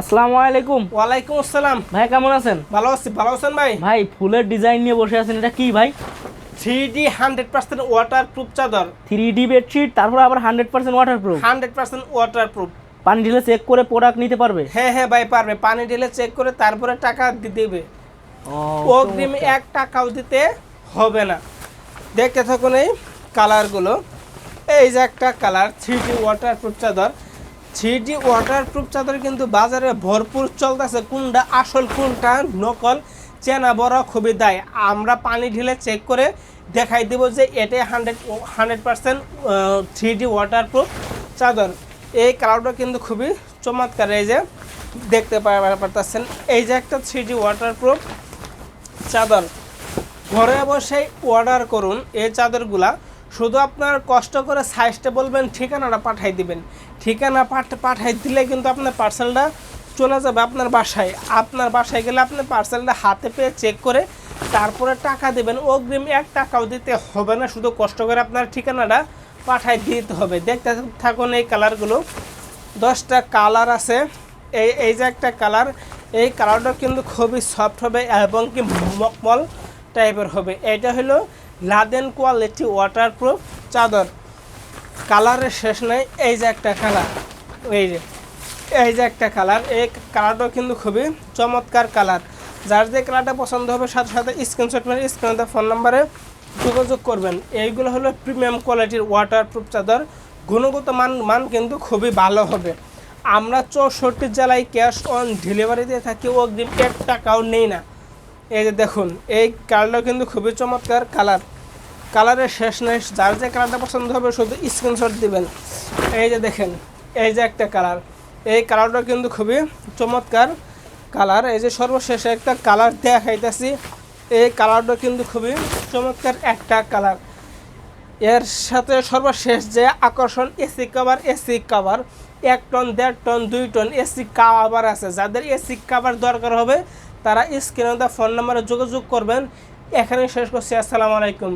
আসসালামু আলাইকুম। ওয়ালাইকুম আসসালাম। ভাই কেমন আছেন? ভালো আছি ভালো আছেন ভাই? ভাই ফুলের ডিজাইন নিয়ে বসে আছেন এটা কি ভাই? Three D hundred percent waterproof চাদর। থ্রি ডি বেডশিট তারপর আবার hundred percent waterproof hundred percent waterproof পানি ঢেলে চেক করে প্রোডাক্ট নিতে পারবে? হ্যাঁ হ্যাঁ ভাই পারবে। পানি ঢেলে চেক করে তারপরে টাকা দেবে। অগ্রিম এক টাকাও দিতে হবে না। দেখতে থাকুন এই কালারগুলো এই যে একটা colour three D water proof চাদর। থ্রি ডি ওয়াটার প্রুফ চাদর কিন্তু বাজারে ভরপুর চলতেছে। কোনটা আসল, কোনটা নকল, চেনা বড় খুবই দায়। আমরা পানি ঢেলে চেক করে দেখাই দেব যে এটাই hundred hundred percent three D waterproof চাদর। এই কালারটা কিন্তু খুবই চমৎকার। এই যে দেখতে পারতেছেন, এই যে একটা থ্রি ডি ওয়াটার প্রুফ চাদর। ঘরে বসেই অর্ডার করুন এই চাদরগুলা। শুধু আপনার কষ্ট করে সাইজটা বলবেন, ঠিকানাটা পাঠাই দিবেন। ঠিকানা পাঠ- পাঠাই দিলে কিন্তু আপনার পার্সেলটা চলে যাবে আপনার বাসায়। আপনার বাসায় গেলে আপনি পার্সেলটা হাতে পেয়ে চেক করে তারপরে টাকা দেবেন। অগ্রিম এক টাকাও দিতে হবে না, শুধু কষ্ট করে আপনার ঠিকানাটা পাঠাই দিতে হবে। দেখতে থাকুন এই কালারগুলো দশটা কালার আছে। এই এই যে একটা কালার এই কালারটা কিন্তু খুবই সফট হবে এবং কি মকমল টাইপের হবে। এটা হলো লাদেন কোয়ালিটি ওয়াটারপ্রুফ চাদর। কালারের শেষ নেই, এই যে একটা কালার এই যে এই যে একটা কালার এই কালারটাও কিন্তু খুবই চমৎকার কালার যার যে কালারটা পছন্দ হবে, সাথে সাথে স্ক্রিনশট মেরে স্ক্রিনে ফোন নাম্বারে যোগাযোগ করবেন। এইগুলো হলো প্রিমিয়াম কোয়ালিটির ওয়াটারপ্রুফ চাদর। গুণগত মান মান কিন্তু খুবই ভালো হবে। আমরা চৌষট্টি জেলায় ক্যাশ অন ডেলিভারি দিয়ে থাকি, অগ্রিম এক টাকাও নেই না। এই যে দেখুন, এই কালারটা কিন্তু খুবই চমৎকার কালার কালারের শেষ নেই, যার যে কালারটা পছন্দ হবে শুধু স্ক্রিনশট দিবেন। এই যে দেখেন, এই যে একটা কালার এই কালারটা কিন্তু খুবই চমৎকার কালার এই যে সর্বশেষ একটা কালার দেখাইতেছি, এই কালারটা কিন্তু খুবই চমৎকার একটা কালারের সাথে সর্বশেষ যে আকর্ষণ এসি কাভার এসি কাভার এক টন দেড় টন দুই টন এসি কাভার আছে। যাদের এসি কাভার দরকার হবে তারা স্ক্রিনে ফোন নাম্বারে যোগাযোগ করবেন। এখানে শেষ করছি। আসসালামু আলাইকুম।